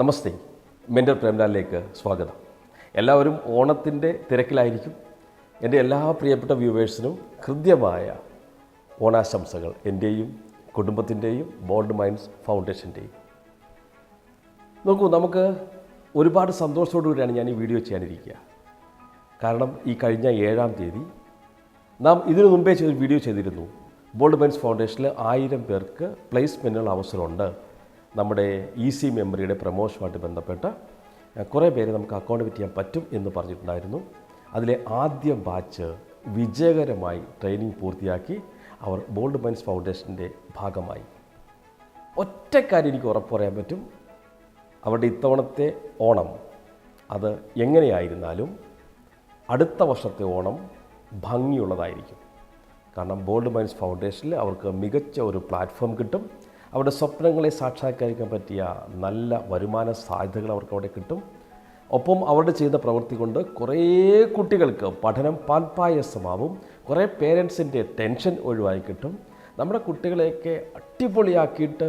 നമസ്തേ. Mentor പ്രേംലാലിലേക്ക് സ്വാഗതം. എല്ലാവരും ഓണത്തിന്റെ തിരക്കിലായിരിക്കും. എന്റെ എല്ലാ പ്രിയപ്പെട്ട വ്യൂവേഴ്സിനും ഹൃദ്യമായ ഓണാശംസകൾ എന്റെയും കുടുംബത്തിന്റെയും ബോൾഡ് മൈൻഡ്സ് ഫൗണ്ടേഷന്റെയും നോക്കൂ നമുക്ക് ഒരുപാട് സന്തോഷത്തോടുകൂടിയാണ് ഞാൻ ഈ വീഡിയോ ചെയ്യാനിരിക്കുക. കാരണം ഈ കഴിഞ്ഞ ഏഴാം തീയതി നാം ഇതിനു മുമ്പേ ചെയ്ത വീഡിയോ ചെയ്തിരുന്നു. ബോൾഡ് മൈൻസ് ഫൗണ്ടേഷനിൽ ആയിരം പേർക്ക് പ്ലേസ്മെന്റിനുള്ള അവസരമുണ്ട്. നമ്മുടെ ഇ സി മെമ്മറിയുടെ പ്രമോഷനുമായിട്ട് ബന്ധപ്പെട്ട് കുറേ പേര് നമുക്ക് അക്കൗണ്ട് ചെയ്യാൻ പറ്റും എന്ന് പറഞ്ഞിട്ടുണ്ടായിരുന്നു. അതിലെ ആദ്യ ബാച്ച് വിജയകരമായി ട്രെയിനിങ് പൂർത്തിയാക്കി അവർ ബോൾഡ് മൈൻസ് ഫൗണ്ടേഷന്റെ ഭാഗമായി. ഒറ്റക്കാര്യം എനിക്ക് ഉറപ്പ് പറയാൻ പറ്റും. അവരുടെ ഇത്തവണത്തെ ഓണം അത് എങ്ങനെയായിരുന്നാലും അടുത്ത വർഷത്തെ ഓണം ഭംഗിയുള്ളതായിരിക്കും. കാരണം ബോൾഡ് മൈൻസ് ഫൗണ്ടേഷനിൽ അവർക്ക് മികച്ച ഒരു പ്ലാറ്റ്ഫോം കിട്ടും. അവരുടെ സ്വപ്നങ്ങളെ സാക്ഷാത്കരിക്കാൻ പറ്റിയ നല്ല വരുമാന സാധ്യതകൾ അവർക്ക് അവിടെ കിട്ടും. ഒപ്പം അവരുടെ ചെയ്ത പ്രവൃത്തി കൊണ്ട് കുറേ കുട്ടികൾക്ക് പഠനം പാൽപ്പായസമാവും. കുറേ പേരൻസിന്റെ ടെൻഷൻ ഒഴിവായി കിട്ടും. നമ്മുടെ കുട്ടികളെയൊക്കെ അടിപൊളിയാക്കിയിട്ട്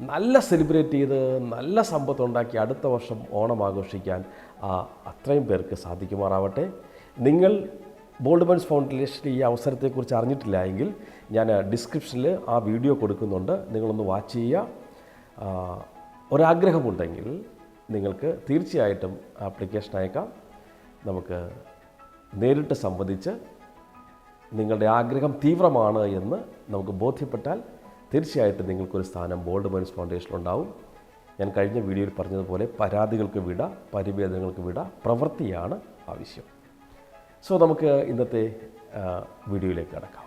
നല്ല സെലിബ്രേറ്റ് ചെയ്ത് നല്ല സമ്പത്ത് ഉണ്ടാക്കി അടുത്ത വർഷം ഓണം ആഘോഷിക്കാൻ അത്രയും പേർക്ക് സാധിക്കുമാറാവട്ടെ. നിങ്ങൾ ബോൾഡ് മൻസ് ഫൗണ്ടേഷൻ ഈ അവസരത്തെക്കുറിച്ച് അറിഞ്ഞിട്ടില്ല എങ്കിൽ ഞാൻ ഡിസ്ക്രിപ്ഷനിൽ ആ വീഡിയോ കൊടുക്കുന്നുണ്ട്. നിങ്ങളൊന്ന് വാച്ച് ചെയ്യുക. ഒരാഗ്രഹമുണ്ടെങ്കിൽ നിങ്ങൾക്ക് തീർച്ചയായിട്ടും ആപ്ലിക്കേഷൻ അയക്കാം. നമുക്ക് നേരിട്ട് സംവദിച്ച് നിങ്ങളുടെ ആഗ്രഹം തീവ്രമാണ് എന്ന് നമുക്ക് ബോധ്യപ്പെട്ടാൽ തീർച്ചയായിട്ടും നിങ്ങൾക്കൊരു സ്ഥാനം ബോൾഡ് മൈൻസ് ഫൗണ്ടേഷനിലുണ്ടാവും. ഞാൻ കഴിഞ്ഞ വീഡിയോയിൽ പറഞ്ഞതുപോലെ പരാതികൾക്ക് വിട പരിഭേദങ്ങൾക്ക് വിട പ്രവൃത്തിയാണ് ആവശ്യം. സോ നമുക്ക് ഇന്നത്തെ വീഡിയോയിലേക്ക് കടക്കാം.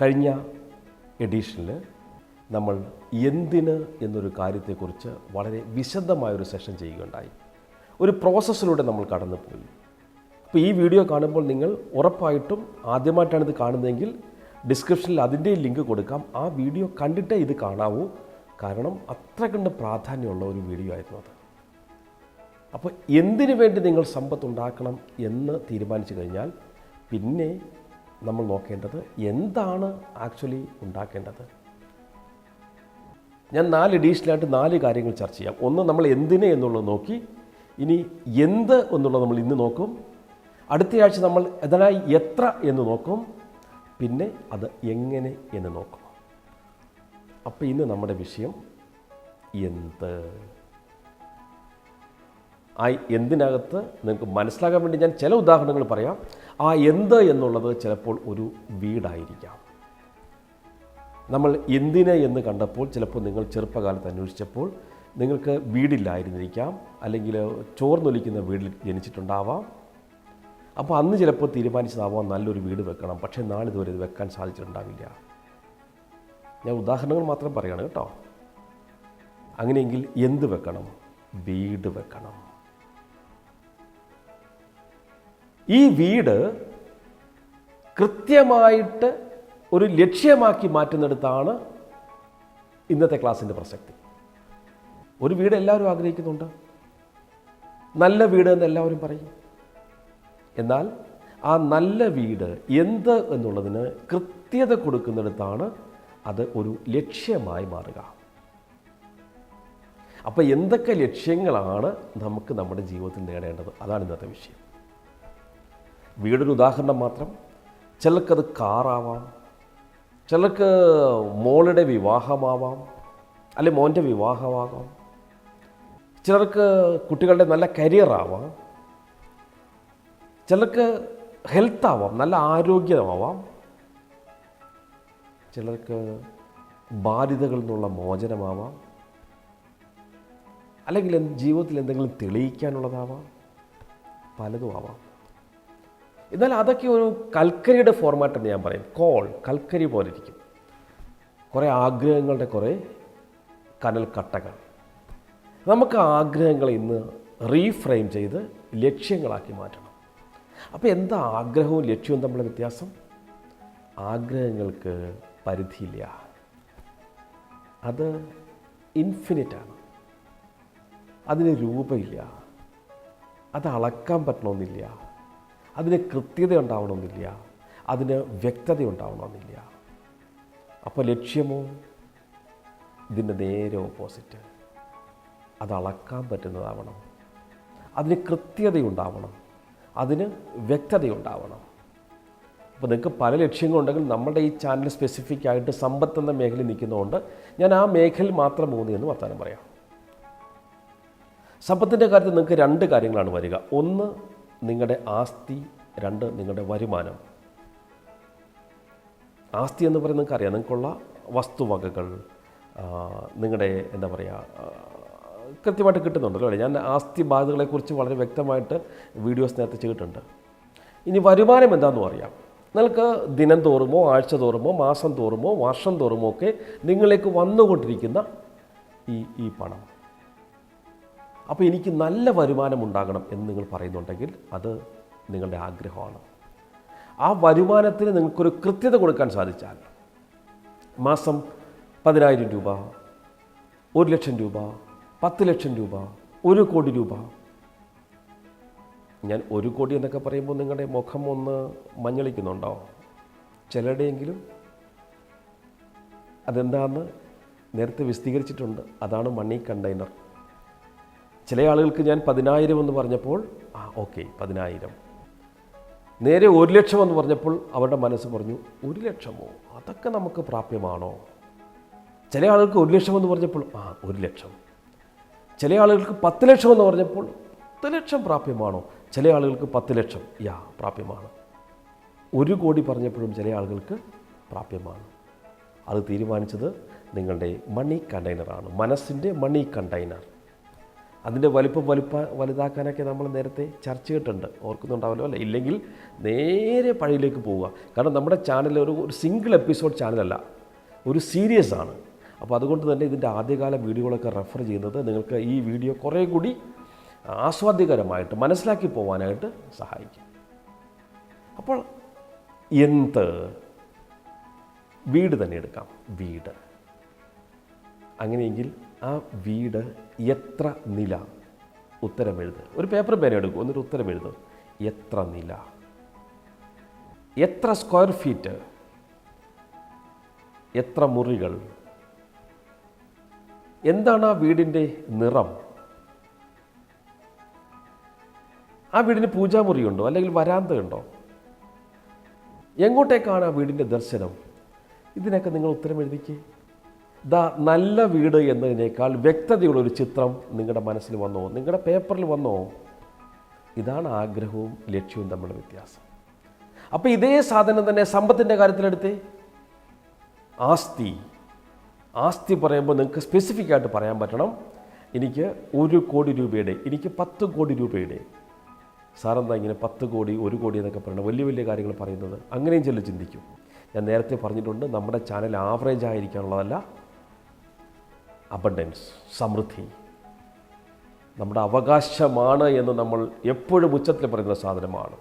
കഴിഞ്ഞ എഡീഷനിൽ നമ്മൾ എന്തിന് എന്നൊരു കാര്യത്തെക്കുറിച്ച് വളരെ വിശദമായൊരു സെഷൻ ചെയ്യുകയുണ്ടായി. ഒരു പ്രോസസ്സിലൂടെ നമ്മൾ കടന്നുപോയി. അപ്പോൾ ഈ വീഡിയോ കാണുമ്പോൾ നിങ്ങൾ ഉറപ്പായിട്ടും ആദ്യമായിട്ടാണ് ഇത് കാണുന്നതെങ്കിൽ ഡിസ്ക്രിപ്ഷനിൽ അതിന്റെ ലിങ്ക് കൊടുക്കാം. ആ വീഡിയോ കണ്ടിട്ടേ ഇത് കാണാവൂ. കാരണം അത്ര കണ്ട് പ്രാധാന്യമുള്ള ഒരു വീഡിയോ ആയിരുന്നു അത്. അപ്പോൾ എന്തിനു വേണ്ടി നിങ്ങൾ സമ്പത്ത് ഉണ്ടാക്കണം എന്ന് തീരുമാനിച്ചു കഴിഞ്ഞാൽ പിന്നെ നമ്മൾ നോക്കേണ്ടത് എന്താണ് ആക്ച്വലി ഉണ്ടാക്കേണ്ടത്. ഞാൻ നാല് എഡീഷണലായിട്ട് നാല് കാര്യങ്ങൾ ചർച്ച ചെയ്യാം. ഒന്ന് നമ്മൾ എന്തിനെ എന്നുള്ളത് നോക്കി ഇനി എന്ത് എന്നുള്ളത് നമ്മൾ ഇന്ന് നോക്കും അടുത്തയാഴ്ച നമ്മൾ അതിനായി എത്ര എന്ന് നോക്കും പിന്നെ അത് എങ്ങനെ എന്ന് നോക്കും. അപ്പോൾ ഇന്ന് നമ്മുടെ വിഷയം എന്ത്? ആ എന്തിനകത്ത് നിങ്ങൾക്ക് മനസ്സിലാക്കാൻ വേണ്ടി ഞാൻ ചില ഉദാഹരണങ്ങൾ പറയാം. ആ എന്ത് എന്നുള്ളത് ചിലപ്പോൾ ഒരു വീടായിരിക്കാം. നമ്മൾ എന്തിന് എന്ന് കണ്ടപ്പോൾ ചിലപ്പോൾ നിങ്ങൾ ചെറുപ്പകാലത്ത് അന്വേഷിച്ചപ്പോൾ നിങ്ങൾക്ക് വീടില്ലായിരുന്നിരിക്കാം. അല്ലെങ്കിൽ ചോർന്നൊലിക്കുന്ന വീടിൽ ജനിച്ചിട്ടുണ്ടാവാം. അപ്പോൾ അന്ന് ചിലപ്പോൾ തീരുമാനിച്ചതാവാം നല്ലൊരു വീട് വെക്കണം. പക്ഷേ നാളിതുവരെ ഇത് വെക്കാൻ സാധിച്ചിട്ടുണ്ടാവില്ല. ഞാൻ ഉദാഹരണങ്ങൾ മാത്രം പറയുകയാണ് കേട്ടോ. അങ്ങനെയെങ്കിൽ എന്ത് വെക്കണം? വീട് വെക്കണം. ഈ വീട് കൃത്യമായിട്ട് ഒരു ലക്ഷ്യമാക്കി മാറ്റുന്നിടത്താണ് ഇന്നത്തെ ക്ലാസ്സിന്റെ പ്രസക്തി. ഒരു വീട് എല്ലാവരും ആഗ്രഹിക്കുന്നുണ്ട്. നല്ല വീട് എന്ന് എല്ലാവരും പറയും. എന്നാൽ ആ നല്ല വീട് എന്ത് എന്നുള്ളതിന് കൃത്യത കൊടുക്കുന്നിടത്താണ് അത് ഒരു ലക്ഷ്യമായി മാറുക. അപ്പോൾ എന്തൊക്കെ ലക്ഷ്യങ്ങളാണ് നമുക്ക് നമ്മുടെ ജീവിതത്തിൽ നേടേണ്ടത്? അതാണ് ഇന്നത്തെ വിഷയം. വീടൊരു ഉദാഹരണം മാത്രം. ചിലർക്കത് കാറാവാം. ചിലർക്ക് മോളുടെ വിവാഹമാവാം. അല്ലെ മോന്റെ വിവാഹമാകാം ചിലർക്ക് കുട്ടികളുടെ നല്ല കരിയറാവാം. ചിലർക്ക് ഹെൽത്ത് ആവാം നല്ല ആരോഗ്യമാവാം. ചിലർക്ക് ബാധ്യതകളിൽ നിന്നുള്ള മോചനമാവാം. അല്ലെങ്കിൽ ജീവിതത്തിൽ എന്തെങ്കിലും തെളിയിക്കാനുള്ളതാവാം. പലതും ആവാം. എന്നാൽ അതൊക്കെ ഒരു കൽക്കരിയുടെ ഫോർമാറ്റ് എന്ന് ഞാൻ പറയും കോൾ കൽക്കരി പോലെ ഇരിക്കും. കുറേ ആഗ്രഹങ്ങളുടെ കുറേ കനൽക്കട്ടകൾ കട്ടകൾ. നമുക്ക് ആഗ്രഹങ്ങൾ ഇന്ന് റീഫ്രെയിം ചെയ്ത് ലക്ഷ്യങ്ങളാക്കി മാറ്റണം. അപ്പോൾ എന്താ ആഗ്രഹവും ലക്ഷ്യവും തമ്മിലുള്ള വ്യത്യാസം? ആഗ്രഹങ്ങൾക്ക് പരിധിയില്ല. അത് ഇൻഫിനിറ്റാണ് അതിന് രൂപമില്ല അത് അളക്കാൻ പറ്റണമെന്നില്ല. അതിന് കൃത്യത ഉണ്ടാവണമെന്നില്ല. അതിന് വ്യക്തത ഉണ്ടാവണമെന്നില്ല. അപ്പോൾ ലക്ഷ്യമോ? ഇതിന്റെ നേരെ ഓപ്പോസിറ്റ്. അത് അളക്കാൻ പറ്റുന്നതാവണം. അതിന് കൃത്യതയുണ്ടാവണം. അതിന് വ്യക്തതയുണ്ടാവണം. അപ്പോൾ നിങ്ങൾക്ക് പല ലക്ഷ്യങ്ങളുണ്ടെങ്കിൽ നമ്മുടെ ഈ ചാനൽ സ്പെസിഫിക് ആയിട്ട് സമ്പത്ത് എന്ന മേഖലയിൽ നിൽക്കുന്നതുകൊണ്ട് ഞാൻ ആ മേഖലയിൽ മാത്രം മൂന്ന് എന്ന് വർത്താനം പറയാം. സമ്പത്തിന്റെ കാര്യത്തിൽ നിങ്ങൾക്ക് രണ്ട് കാര്യങ്ങളാണ് വരിക. ഒന്ന് നിങ്ങളുടെ ആസ്തി രണ്ട് നിങ്ങളുടെ വരുമാനം. ആസ്തി എന്ന് പറയുന്നത് നിങ്ങൾക്ക് അറിയാം നിങ്ങൾക്കുള്ള വസ്തുവകകൾ നിങ്ങളുടെ എന്താ പറയുക കൃത്യമായിട്ട് കിട്ടുന്നുണ്ടല്ലോ അല്ലേ? ഞാൻ ആസ്തി ബാധ്യതകളെക്കുറിച്ച് വളരെ വ്യക്തമായിട്ട് വീഡിയോസ് നേരത്തെ ചെയ്തിട്ടുണ്ട്. ഇനി വരുമാനം എന്താണെന്ന് അറിയാം. നിങ്ങൾക്ക് ദിനം തോറുമോ ആഴ്ച തോറുമോ മാസം തോറുമോ വർഷം തോറുമോ ഒക്കെ നിങ്ങളിലേക്ക് വന്നുകൊണ്ടിരിക്കുന്ന ഈ ഈ പണം. അപ്പോൾ എനിക്ക് നല്ല വരുമാനം ഉണ്ടാകണം എന്ന് നിങ്ങൾ പറയുന്നുണ്ടെങ്കിൽ അത് നിങ്ങളുടെ ആഗ്രഹമാണ്. ആ വരുമാനത്തിന് നിങ്ങൾക്കൊരു കൃത്യത കൊടുക്കാൻ സാധിച്ചാൽ മാസം പതിനായിരം രൂപ ഒരു ലക്ഷം രൂപ പത്ത് ലക്ഷം രൂപ ഒരു കോടി രൂപ. ഞാൻ ഒരു കോടി എന്നൊക്കെ പറയുമ്പോൾ നിങ്ങളുടെ മുഖം ഒന്ന് മഞ്ഞളിക്കുന്നുണ്ടോ? ചിലരുടെയെങ്കിലും അതെന്താണെന്ന് നേരത്തെ വിശദീകരിച്ചിട്ടുണ്ട്. അതാണ് മണി കണ്ടെയ്നർ. ചില ആളുകൾക്ക് ഞാൻ പതിനായിരം എന്ന് പറഞ്ഞപ്പോൾ ആ ഓക്കെ പതിനായിരം. നേരെ ഒരു ലക്ഷം എന്ന് പറഞ്ഞപ്പോൾ അവരുടെ മനസ്സ് പറഞ്ഞു ഒരു ലക്ഷമോ? അതൊക്കെ നമുക്ക് പ്രാപ്യമാണോ? ചില ആളുകൾക്ക് ഒരു ലക്ഷം എന്ന് പറഞ്ഞപ്പോൾ ആ ഒരു ലക്ഷം. ചില ആളുകൾക്ക് പത്ത് ലക്ഷം എന്ന് പറഞ്ഞപ്പോൾ പത്ത് ലക്ഷം പ്രാപ്യമാണോ? ചില ആളുകൾക്ക് പത്ത് ലക്ഷം യാ പ്രാപ്യമാണ്. ഒരു കോടി പറഞ്ഞപ്പോഴും ചില ആളുകൾക്ക് പ്രാപ്യമാണ്. അത് തീരുമാനിച്ചത് നിങ്ങളുടെ മണി കണ്ടെയ്നറാണ് മനസ്സിന്റെ മണി കണ്ടെയ്നർ. അതിന്റെ വലുപ്പം വലുപ്പ വലുതാക്കാനൊക്കെ നമ്മൾ നേരത്തെ ചർച്ച ചെയ്തിട്ടുണ്ട്. ഓർക്കുന്നുണ്ടാവല്ലോ അല്ലേ? ഇല്ലെങ്കിൽ നേരെ പഴയിലേക്ക് പോവുക. കാരണം നമ്മുടെ ചാനൽ ഒരു ഒരു സിംഗിൾ എപ്പിസോഡ് ചാനലല്ല ഒരു സീരിയസ് ആണ്. അപ്പോൾ അതുകൊണ്ട് തന്നെ ഇതിന്റെ ആദ്യകാല വീഡിയോകളൊക്കെ റെഫർ ചെയ്യുന്നത് നിങ്ങൾക്ക് ഈ വീഡിയോ കുറേ കൂടി ആസ്വാദ്യകരമായിട്ട് മനസ്സിലാക്കി പോകാനായിട്ട് സഹായിക്കും. അപ്പോൾ എന്ത്? വീട് തന്നെ എടുക്കാം. വീട്. അങ്ങനെയെങ്കിൽ ആ വീട് എത്ര നില? ഉത്തരം എഴുത്. ഒരു പേപ്പർ പേന എടുക്കും. എന്നിട്ട് ഉത്തരം എഴുതും. എത്ര നില? എത്ര സ്ക്വയർ ഫീറ്റ് എത്ര മുറികൾ? എന്താണ് ആ വീടിന്റെ നിറം? ആ വീടിന് പൂജാമുറിയുണ്ടോ? അല്ലെങ്കിൽ വരാന്തയുണ്ടോ? എങ്ങോട്ടേക്കാണ് ആ വീടിന്റെ ദർശനം? ഇതിനൊക്കെ നിങ്ങൾ ഉത്തരം എഴുതിക്കേ. ദാ നല്ല വീട് എന്നതിനേക്കാൾ വ്യക്തതയുള്ളൊരു ചിത്രം നിങ്ങളുടെ മനസ്സിൽ വന്നോ? നിങ്ങളുടെ പേപ്പറിൽ വന്നോ? ഇതാണ് ആഗ്രഹവും ലക്ഷ്യവും തമ്മിലുള്ള വ്യത്യാസം. അപ്പോൾ ഇതേ സാധനം തന്നെ സമ്പത്തിന്റെ കാര്യത്തിലെടുത്തേ ആസ്തി. ആസ്തി പറയുമ്പോൾ നിങ്ങൾക്ക് സ്പെസിഫിക് ആയിട്ട് പറയാൻ പറ്റണം. എനിക്ക് ഒരു കോടി രൂപയുടെ എനിക്ക് പത്ത് കോടി രൂപയുടെ. സാറെന്താ ഇങ്ങനെ പത്ത് കോടി ഒരു കോടി എന്നൊക്കെ പറയണം വലിയ വലിയ കാര്യങ്ങൾ പറയുന്നത്? അങ്ങനെയും ചില ചിന്തിക്കും. ഞാൻ നേരത്തെ പറഞ്ഞിട്ടുണ്ട് നമ്മുടെ ചാനൽ ആവറേജ് ആയിരിക്കാനുള്ളതല്ല. അബണ്ടൻസ് സമൃദ്ധി. നമ്മുടെ അവകാശമാണ് എന്ന് നമ്മൾ എപ്പോഴും ഉച്ചത്തിൽ പറയുന്ന സാധനമാണ്.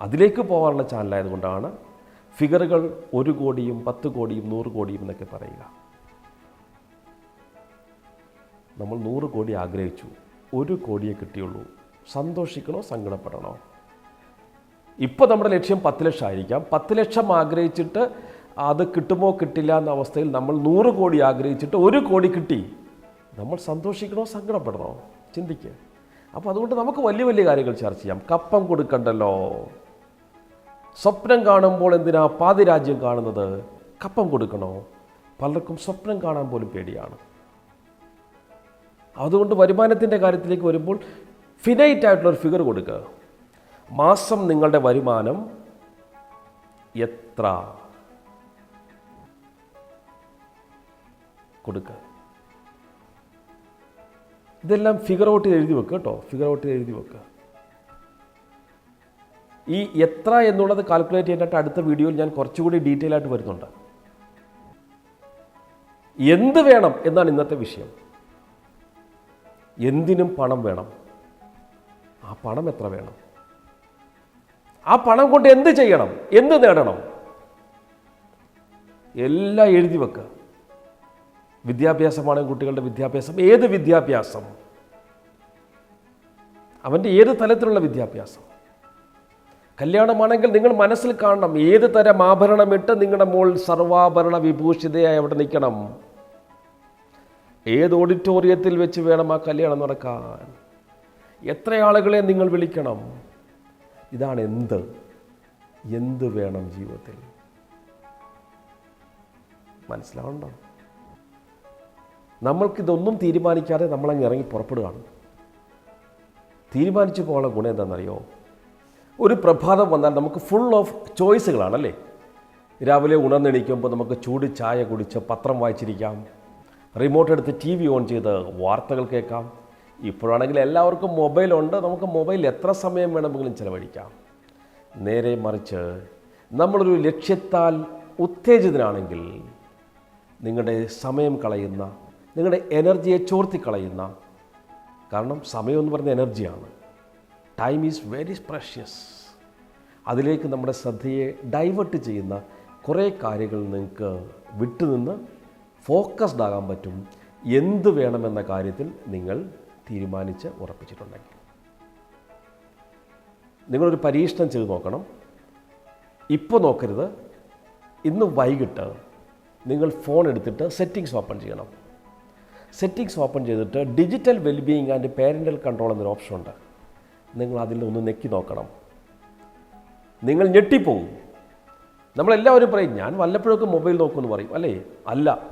അതിലേക്ക് പോകാനുള്ള ചാനലായതുകൊണ്ടാണ് ഫിഗറുകൾ ഒരു കോടിയും പത്ത് കോടിയും നൂറ് കോടിയും എന്നൊക്കെ പറയുക. നമ്മൾ നൂറ് കോടി ആഗ്രഹിച്ചു. ഒരു കോടിയെ കിട്ടിയുള്ളൂ. സന്തോഷിക്കണോ സങ്കടപ്പെടണോ? ഇപ്പോൾ നമ്മുടെ ലക്ഷ്യം പത്ത് ലക്ഷം ആയിരിക്കാം. പത്ത് ലക്ഷം ആഗ്രഹിച്ചിട്ട് അത് കിട്ടുമോ കിട്ടില്ല എന്ന അവസ്ഥയിൽ നമ്മൾ നൂറ് കോടി ആഗ്രഹിച്ചിട്ട് ഒരു കോടി കിട്ടി. നമ്മൾ സന്തോഷിക്കണോ സങ്കടപ്പെടണോ? ചിന്തിക്കുക അപ്പോൾ അതുകൊണ്ട് നമുക്ക് വലിയ വലിയ കാര്യങ്ങൾ ചർച്ച ചെയ്യാം. കപ്പം കൊടുക്കണ്ടല്ലോ. സ്വപ്നം കാണുമ്പോൾ എന്തിനാ പാതിരാജ്യം കാണുന്നത്? കപ്പം കൊടുക്കണോ? പലർക്കും സ്വപ്നം കാണാൻ പോലും പേടിയാണ്. അതുകൊണ്ട് വരുമാനത്തിന്റെ കാര്യത്തിലേക്ക് വരുമ്പോൾ ഫിനൈറ്റ് ആയിട്ടുള്ളൊരു ഫിഗർ കൊടുക്കുക മാസം നിങ്ങളുടെ വരുമാനം എത്ര? കൊടുക്കുക. ഇതെല്ലാം ഫിഗർ ഔട്ട് എഴുതി വെക്കുക കേട്ടോ. ഫിഗർ ഔട്ട് എഴുതി വെക്കുക ഈ എത്ര എന്നുള്ളത് കാൽക്കുലേറ്റ് ചെയ്തിട്ട് അടുത്ത വീഡിയോയിൽ ഞാൻ കുറച്ചുകൂടി ഡീറ്റെയിൽ ആയിട്ട് വരുന്നുണ്ട്. എന്ത് വേണം എന്നാണ് ഇന്നത്തെ വിഷയം. എന്തിനും പണം വേണം. ആ പണം എത്ര വേണം? ആ പണം കൊണ്ട് എന്ത് ചെയ്യണം? എന്ത് നേടണം? എല്ലാം എഴുതി വെക്കുക വിദ്യാഭ്യാസമാണ് കുട്ടികളുടെ വിദ്യാഭ്യാസം. ഏത് വിദ്യാഭ്യാസം? അവന്റെ ഏത് തലത്തിലുള്ള വിദ്യാഭ്യാസം? കല്യാണമാണെങ്കിൽ നിങ്ങൾ മനസ്സിൽ കാണണം ഏത് തരം ആഭരണമിട്ട് നിങ്ങളുടെ മോൾ സർവാഭരണ വിഭൂഷിതയായി അവിടെ നിൽക്കണം. ഏത് ഓഡിറ്റോറിയത്തിൽ വെച്ച് വേണം ആ കല്യാണം നടക്കാൻ? എത്ര ആളുകളെ നിങ്ങൾ വിളിക്കണം? ഇതാണ് എന്ത്? എന്ത് വേണം ജീവിതത്തിൽ? മനസ്സിലാവണ്ടോ? നമ്മൾക്കിതൊന്നും തീരുമാനിക്കാതെ നമ്മളങ്ങ് ഇറങ്ങി പുറപ്പെടുകയാണ്. തീരുമാനിച്ചു പോകാനുള്ള ഗുണം എന്താണെന്നറിയോ? ഒരു പ്രഭാതം വന്നാൽ നമുക്ക് ഫുൾ ഓഫ് ചോയ്സുകളാണല്ലേ രാവിലെ ഉണർന്നെണീക്കുമ്പോൾ നമുക്ക് ചൂട് ചായ കുടിച്ച് പത്രം വായിച്ചിരിക്കാം. റിമോട്ട് എടുത്ത് ടി വി ഓൺ ചെയ്ത് വാർത്തകൾ കേൾക്കാം. ഇപ്പോഴാണെങ്കിൽ എല്ലാവർക്കും മൊബൈലുണ്ട് നമുക്ക് മൊബൈൽ എത്ര സമയം വേണമെങ്കിലും ചിലവഴിക്കാം. നേരെ മറിച്ച് നമ്മളൊരു ലക്ഷ്യത്താൽ ഉത്തേജിതനാണെങ്കിൽ നിങ്ങളുടെ സമയം കളയുന്ന നിങ്ങളുടെ എനർജിയെ ചോർത്തിക്കളയുന്ന കാരണം സമയം എന്ന് പറയുന്ന എനർജിയാണ്. ടൈം ഈസ് വെരി പ്രഷ്യസ് അതിലേക്ക് നമ്മുടെ ശ്രദ്ധയെ ഡൈവേർട്ട് ചെയ്യുന്ന കുറേ കാര്യങ്ങൾ നിങ്ങൾക്ക് വിട്ടുനിന്ന് ഫോക്കസ്ഡ് ആകാൻ പറ്റും. എന്ത് വേണമെന്ന കാര്യത്തിൽ നിങ്ങൾ തീരുമാനിച്ച് ഉറപ്പിച്ചിട്ടുണ്ടെങ്കിൽ. നിങ്ങളൊരു പരീക്ഷണം ചെയ്ത് നോക്കണം. ഇപ്പോൾ നോക്കരുത്. ഇന്ന് വൈകിട്ട് നിങ്ങൾ ഫോൺ എടുത്തിട്ട് സെറ്റിങ്സ് ഓപ്പൺ ചെയ്യണം. സെറ്റിങ്സ് ഓപ്പൺ ചെയ്തിട്ട് digital wellbeing and parental control എന്നൊരു ഓപ്ഷൻ ഉണ്ട്. നിങ്ങൾ അതിൽ ഒന്ന് നെക്കി നോക്കണം. നിങ്ങൾ ഞെട്ടിപ്പോവും. നമ്മളെല്ലാവരും പറയും ഞാൻ വല്ലപ്പോഴൊക്കെ മൊബൈൽ നോക്കുമെന്ന് പറയും. അല്ലേ? അല്ല.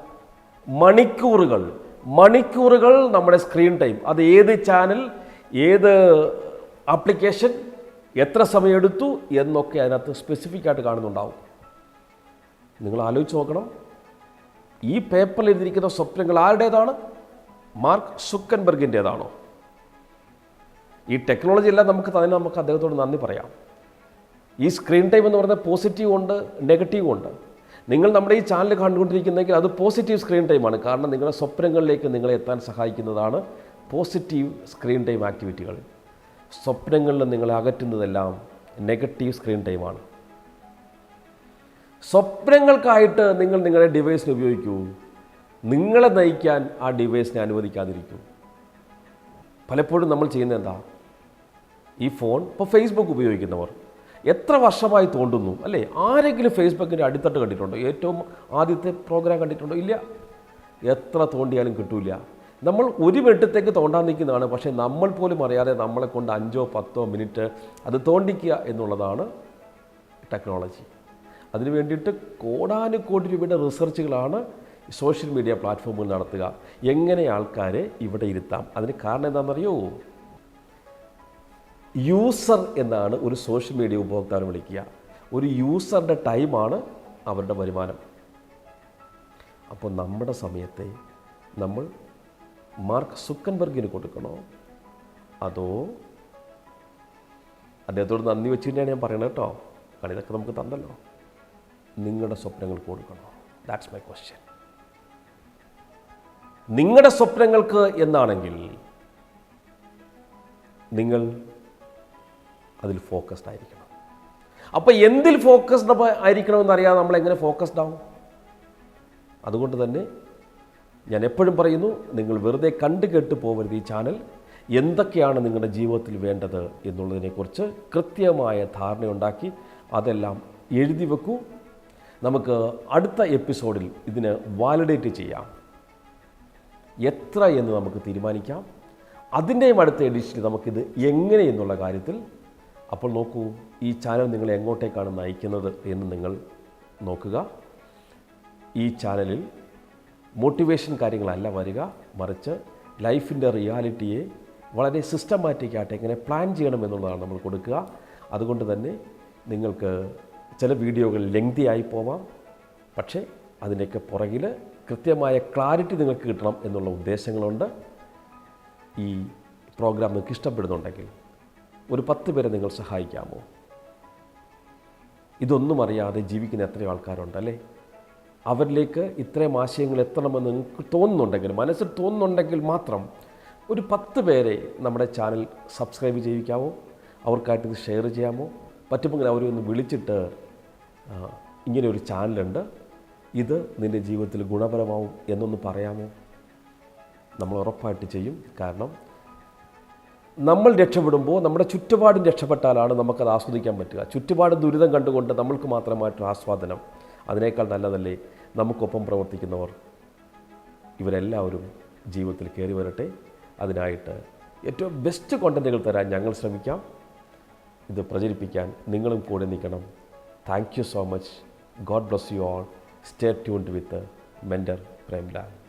മണിക്കൂറുകൾ. മണിക്കൂറുകൾ നമ്മുടെ സ്ക്രീൻ ടൈം. അത് ഏത് ചാനൽ ഏത് ആപ്ലിക്കേഷൻ എത്ര സമയമെടുത്തു എന്നൊക്കെ അതിനകത്ത് സ്പെസിഫിക് ആയിട്ട് കാണുന്നുണ്ടാവും. നിങ്ങൾ ആലോചിച്ച് നോക്കണം. ഈ പേപ്പറിൽ എഴുതിയിരിക്കുന്ന സ്വപ്നങ്ങൾ ആരുടേതാണ്? മാർക്ക് സുക്കൻബർഗിന്റേതാണോ? ഈ ടെക്നോളജി എല്ലാം നമുക്ക് തന്നെ നമുക്ക് അദ്ദേഹത്തോട് നന്ദി പറയാം. ഈ സ്ക്രീൻ ടൈം എന്ന് പറയുന്നത് പോസിറ്റീവ് ഉണ്ട് നെഗറ്റീവ് ഉണ്ട്. നിങ്ങൾ നമ്മുടെ ഈ ചാനൽ കണ്ടുകൊണ്ടിരിക്കുന്നെങ്കിൽ അത് പോസിറ്റീവ് സ്ക്രീൻ ടൈമാണ് കാരണം നിങ്ങളുടെ സ്വപ്നങ്ങളിലേക്ക് നിങ്ങളെ എത്താൻ സഹായിക്കുന്നതാണ് പോസിറ്റീവ് സ്ക്രീൻ ടൈം ആക്ടിവിറ്റികൾ സ്വപ്നങ്ങളിൽ നിങ്ങളെ അകറ്റുന്നതെല്ലാം നെഗറ്റീവ് സ്ക്രീൻ ടൈമാണ് സ്വപ്നങ്ങൾക്കായിട്ട് നിങ്ങൾ നിങ്ങളുടെ ഡിവൈസിന് ഉപയോഗിക്കൂ. നിങ്ങളെ നയിക്കാൻ ആ ഡിവൈസിനെ അനുവദിക്കാതിരിക്കും. പലപ്പോഴും നമ്മൾ ചെയ്യുന്നത് എന്താ? ഈ ഫോൺ ഇപ്പോൾ ഫേസ്ബുക്ക് ഉപയോഗിക്കുന്നവർ. എത്ര വർഷമായി തോണ്ടുന്നു അല്ലേ? ആരെങ്കിലും ഫേസ്ബുക്കിന്റെ അടിത്തട്ട് കണ്ടിട്ടുണ്ടോ? ഏറ്റവും ആദ്യത്തെ പ്രോഗ്രാം കണ്ടിട്ടുണ്ടോ? ഇല്ല. എത്ര തോണ്ടിയാലും കിട്ടൂല. നമ്മൾ ഒരു വെട്ടത്തേക്ക് തോണ്ടാൻ നിൽക്കുന്നതാണ് പക്ഷേ നമ്മൾ പോലും അറിയാതെ നമ്മളെ കൊണ്ട് അഞ്ചോ പത്തോ മിനിറ്റ് അത് തോണ്ടിക്കുക എന്നുള്ളതാണ് ടെക്നോളജി അതിനു വേണ്ടിയിട്ട് കോടാനുകോടി രൂപയുടെ റിസർച്ചുകളാണ് സോഷ്യൽ മീഡിയ പ്ലാറ്റ്ഫോമുകൾ നടത്തുക. എങ്ങനെ ആൾക്കാരെ ഇവിടെ ഇരുത്താം? അതിന് കാരണം എന്താണെന്നറിയോ? യൂസർ എന്നാണ് ഒരു സോഷ്യൽ മീഡിയ ഉപഭോക്താവിനെ വിളിക്കുക. ഒരു യൂസറുടെ ടൈമാണ് അവരുടെ വരുമാനം. അപ്പോൾ നമ്മുടെ സമയത്തെ നമ്മൾ മാർക്ക് സുക്കൻബർഗിന് കൊടുക്കണോ? അതോ അദ്ദേഹത്തോട് നന്ദി വെച്ച് തന്നെയാണ് ഞാൻ പറയണത് കേട്ടോ. കാരണം ഇതൊക്കെ നമുക്ക് തന്നല്ലോ. നിങ്ങളുടെ സ്വപ്നങ്ങൾ കൊടുക്കണോ? ദാറ്റ്സ് മൈ ക്വസ്റ്റ്യൻ നിങ്ങളുടെ സ്വപ്നങ്ങൾക്ക് എന്നാണെങ്കിൽ നിങ്ങൾ അതിൽ ഫോക്കസ്ഡ് ആയിരിക്കണം. അപ്പോൾ എന്തിൽ ഫോക്കസ്ഡ് ആയിരിക്കണമെന്ന് അറിയാതെ നമ്മൾ എങ്ങനെ ഫോക്കസ്ഡ് ആവും? അതുകൊണ്ട് തന്നെ ഞാൻ എപ്പോഴും പറയുന്നു നിങ്ങൾ വെറുതെ കണ്ടു കേട്ട് പോകരുത് ഈ ചാനൽ. എന്തൊക്കെയാണ് നിങ്ങളുടെ ജീവിതത്തിൽ വേണ്ടത് എന്നുള്ളതിനെക്കുറിച്ച് കൃത്യമായ ധാരണയുണ്ടാക്കി അതെല്ലാം എഴുതി വെക്കൂ. നമുക്ക് അടുത്ത എപ്പിസോഡിൽ ഇതിന് വാലിഡേറ്റ് ചെയ്യാം. എത്ര എന്ന് നമുക്ക് തീരുമാനിക്കാം. അതിന്റെയും അടുത്ത എഡിഷനിൽ നമുക്കിത് എങ്ങനെ എന്നുള്ള കാര്യത്തിൽ അപ്പോൾ നോക്കൂ ഈ ചാനൽ നിങ്ങളെ എങ്ങോട്ടേക്കാണ് നയിക്കുന്നത് എന്ന് നിങ്ങൾ നോക്കുക. ഈ ചാനലിൽ മോട്ടിവേഷൻ കാര്യങ്ങളല്ല വരിക മറിച്ച് ലൈഫിന്റെ റിയാലിറ്റിയെ വളരെ സിസ്റ്റമാറ്റിക് ആയിട്ട് എങ്ങനെ പ്ലാൻ ചെയ്യണം എന്നുള്ളതാണ് നമ്മൾ കൊടുക്കുക. അതുകൊണ്ട് തന്നെ നിങ്ങൾക്ക് ചില വീഡിയോകൾ ലെങ്തി ആയി പോവാം. പക്ഷേ അതിന്റെയൊക്കെ പുറകിൽ കൃത്യമായ ക്ലാരിറ്റി നിങ്ങൾക്ക് കിട്ടണം എന്നുള്ള ഉദ്ദേശങ്ങളുണ്ട്. ഈ പ്രോഗ്രാം നിങ്ങൾക്ക് ഇഷ്ടപ്പെടുന്നുണ്ടെങ്കിൽ ഒരു പത്ത് പേരെ നിങ്ങൾ സഹായിക്കാമോ? ഇതൊന്നും അറിയാതെ ജീവിക്കുന്ന എത്രയോ ആൾക്കാരുണ്ട് അല്ലേ? അവരിലേക്ക് ഇത്രയും ആശയങ്ങൾ എത്തണമെന്ന് നിങ്ങൾക്ക് തോന്നുന്നുണ്ടെങ്കിൽ മനസ്സിൽ തോന്നുന്നുണ്ടെങ്കിൽ മാത്രം ഒരു പത്ത് പേരെ നമ്മുടെ ചാനൽ സബ്സ്ക്രൈബ് ചെയ്യിക്കാമോ അവർക്കായിട്ട് ഇത് ഷെയർ ചെയ്യാമോ? പറ്റുമെങ്കിൽ അവരെ ഒന്ന് വിളിച്ചിട്ട് ഇങ്ങനെ ഒരു ചാനലുണ്ട്. ഇത് നിന്റെ ജീവിതത്തിൽ ഗുണപരമാവും എന്നൊന്ന് പറയാമോ? നമ്മൾ ഉറപ്പായിട്ട് ചെയ്യും. കാരണം നമ്മൾ രക്ഷപ്പെടുമ്പോൾ നമ്മുടെ ചുറ്റുപാടും രക്ഷപ്പെട്ടാലാണ് നമുക്കത് ആസ്വദിക്കാൻ പറ്റുക. ചുറ്റുപാട് ദുരിതം കണ്ടുകൊണ്ട് നമ്മൾക്ക് മാത്രമായിട്ടൊരു ആസ്വാദനം. അതിനേക്കാൾ നല്ലതല്ലേ നമുക്കൊപ്പം പ്രവർത്തിക്കുന്നവർ. ഇവരെല്ലാവരും ജീവിതത്തിൽ കയറി വരട്ടെ. അതിനായിട്ട് ഏറ്റവും ബെസ്റ്റ് കോണ്ടന്റുകൾ തരാൻ ഞങ്ങൾ ശ്രമിക്കാം. ഇത് പ്രചരിപ്പിക്കാൻ നിങ്ങളും കൂടെ നിൽക്കണം. Thank you so much God bless you Stay tuned with the Mentor Prime Lab.